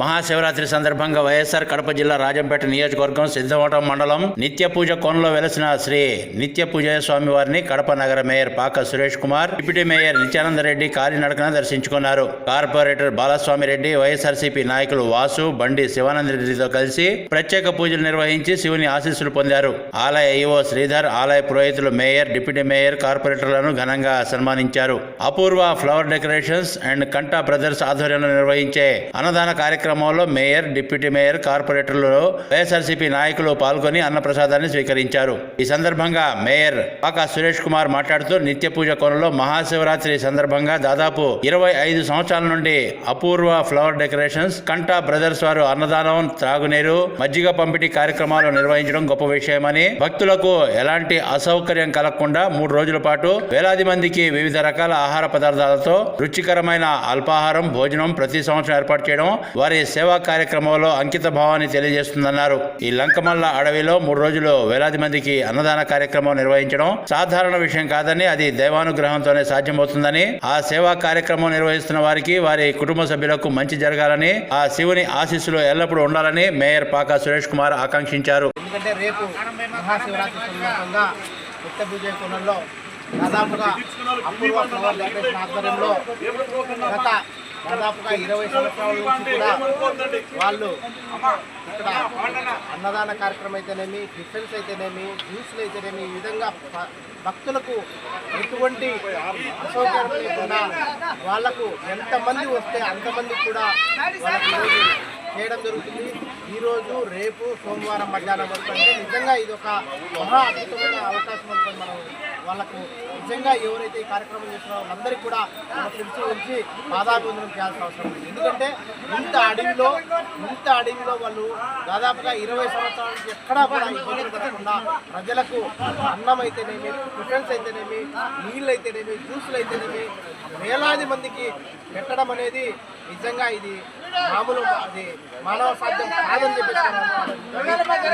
మహాశివరాత్రి సందర్భంగా వైఎస్ఆర్ కడప జిల్లా రాజంపేట నియోజకవర్గం సిద్ధవటం మండలం నిత్య పూజ కోనలో వెలసిన శ్రీ నిత్య పూజ స్వామి వారిని కడప నగర mayor Paka Suresh Kumar deputy mayor Nithyananda Reddy కాలినడకన దర్శించుకున్నారు. కార్పొరేటర్ బాలస్వామి రెడ్డి వైఎస్ఆర్సీపీ నాయకులు వాసు బండి శివానంద రెడ్డితో కలిసి ప్రత్యేక పూజలు నిర్వహించి శివుని ఆశీస్సులు పొందారు. ఆలయ ఈవో శ్రీధర్ ఆలయ పురోహితులు మేయర్ డిప్యూటీ మేయర్ కార్పొరేటర్లను ఘనంగా సన్మానించారు. Apoorva flower decorations and Kanta brothers ఆధ్వర్యంలో నిర్వహించే అన్నదాన కార్యక్రమంలో మేయర్ డిప్యూటీ మేయర్ కార్పొరేటర్లు వైఎస్ఆర్సీపీ నాయకులు పాల్గొని అన్నప్రసాదాన్ని స్వీకరించారు. ఈ సందర్భంగా మేయర్ పాకా సురేష్ కుమార్ మాట్లాడుతూ నిత్య పూజ కోణంలో మహాశివరాత్రి సందర్భంగా దాదాపు ఇరవై ఐదు సంవత్సరాల నుండి Apoorva flower decorations Kanta brothers వారు అన్నదానం త్రాగునీరు మజ్జిగ పంపిణీ కార్యక్రమాలు నిర్వహించడం గొప్ప విషయమని భక్తులకు ఎలాంటి అసౌకర్యం కలగకుండా మూడు రోజుల పాటు వేలాది మందికి వివిధ రకాల ఆహార పదార్థాలతో రుచికరమైన అల్పాహారం భోజనం ప్రతి సంవత్సరం ఏర్పాటు చేయడం వారి సేవా కార్యక్రమంలో అంకిత భావాన్ని తెలియజేస్తుందన్నారు. ఈ లంకమల్ల అడవిలో మూడు రోజులు వేలాది మందికి అన్నదాన కార్యక్రమం నిర్వహించడం సాధారణ విషయం కాదని అది దైవానుగ్రహంతోనే సాధ్యమవుతుందని ఆ సేవా కార్యక్రమం నిర్వహిస్తున్న వారికి వారి కుటుంబ సభ్యులకు మంచి జరగాలని ఆ శివుని ఆశీస్సులు ఎల్లప్పుడూ ఉండాలని మేయర్ పాకా సురేష్ కుమార్ ఆకాంక్షించారు. ఎందుకంటే రేపు దాదాపుగా అపూర్వ ఫ్లవర్ ఆధ్వర్యంలో గత దాదాపుగా ఇరవై సంవత్సరాల నుంచి కూడా వాళ్ళు ఇక్కడ అన్నదాన కార్యక్రమం అయితేనేమి డిఫెన్స్ అయితేనేమి జ్యూస్లు అయితేనేమి ఈ విధంగా భక్తులకు ఎటువంటి అసౌకర్యం లేకుండా వాళ్ళకు ఎంతమంది వస్తే అంతమంది కూడా వాళ్ళకి చేయడం జరుగుతుంది. ఈరోజు రేపు సోమవారం మధ్యాహ్నం వరకు అంటే నిజంగా ఇది ఒక మహా అద్భుతమైన అవకాశం అనుకోని మనం వాళ్ళకు నిజంగా ఎవరైతే ఈ కార్యక్రమం చేస్తున్నారో వాళ్ళందరికీ కూడా మన పిలిచి ఉంచి పాదాభివందనం చేయాల్సిన అవసరం ఉంది. ఎందుకంటే ఇంత అడవిలో ఇంత అడవిలో వాళ్ళు దాదాపుగా ఇరవై సంవత్సరాల నుంచి ఎక్కడా కూడా ఇబ్బందులు పడకుండా ప్రజలకు అన్నం అయితేనేమి టిఫిన్స్ అయితేనేమి నీళ్ళు అయితేనేమి జ్యూసులు అయితేనేమి వేలాది మందికి పెట్టడం అనేది నిజంగా ఇది మామూలు అది మానవ సాధ్యం కాదని చెప్పేసి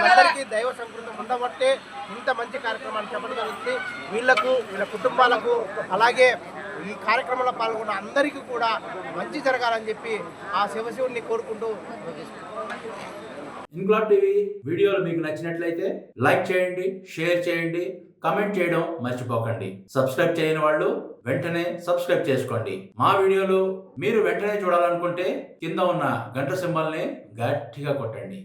అందరికీ దైవ సంకృతం ఉండబట్టే ఇంత మంచి కార్యక్రమాన్ని చెప్పడం జరుగుతుంది వీళ్ళకు వీళ్ళ కుటుంబాలకు అలాగే ఈ కార్యక్రమంలో పాల్గొన్న అందరికీ కూడా మంచి జరగాలని చెప్పి ఆ శివశివుడిని కోరుకుంటూ ఇంక్లాబ్ టీవీ వీడియోలు మీకు నచ్చినట్లయితే లైక్ చేయండి షేర్ చేయండి కమెంట్ చేయడం మర్చిపోకండి. సబ్స్క్రైబ్ చేయని వాళ్ళు వెంటనే సబ్స్క్రైబ్ చేసుకోండి. మా వీడియోలు మీరు వెంటనే చూడాలనుకుంటే కింద ఉన్న గంట సింబల్ని గట్టిగా కొట్టండి.